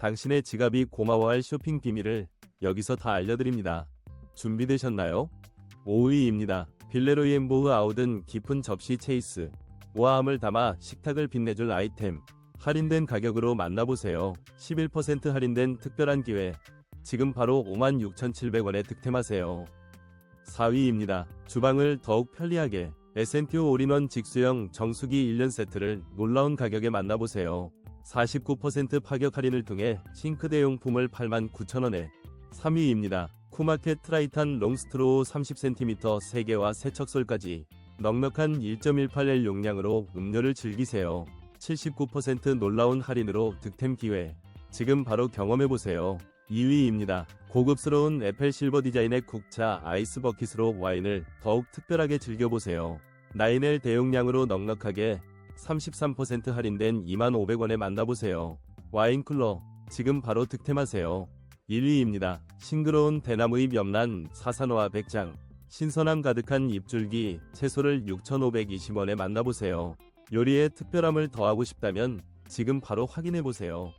당신의 지갑이 고마워할 쇼핑 비밀을 여기서 다 알려드립니다. 준비되셨나요? 5위입니다. 빌레로이 엠보흐 아우든 깊은 접시 체이스. 우아함을 담아 식탁을 빛내줄 아이템. 할인된 가격으로 만나보세요. 11% 할인된 특별한 기회. 지금 바로 56,700원에 득템하세요. 4위입니다. 주방을 더욱 편리하게 에센티오 올인원 직수형 정수기 1년 세트를 놀라운 가격에 만나보세요. 49% 파격 할인을 통해 싱크대 용품을 89,000원에 3위입니다. 쿠마켓 트라이탄 롱스트로우 30cm 3개와 세척솔까지 넉넉한 1.18L 용량으로 음료를 즐기세요. 79% 놀라운 할인으로 득템 기회. 지금 바로 경험해보세요. 2위입니다. 고급스러운 에펠 실버 디자인의 국차 아이스 버킷으로 와인을 더욱 특별하게 즐겨보세요. 9L 대용량으로 넉넉하게 33% 할인된 2500원에 만나보세요. 와인 쿨러 지금 바로 득템하세요. 1위입니다. 싱그러운 대나무잎 염란 사산화 백장 신선함 가득한 잎줄기 채소를 6,520원에 만나보세요. 요리에 특별함을 더하고 싶다면 지금 바로 확인해보세요.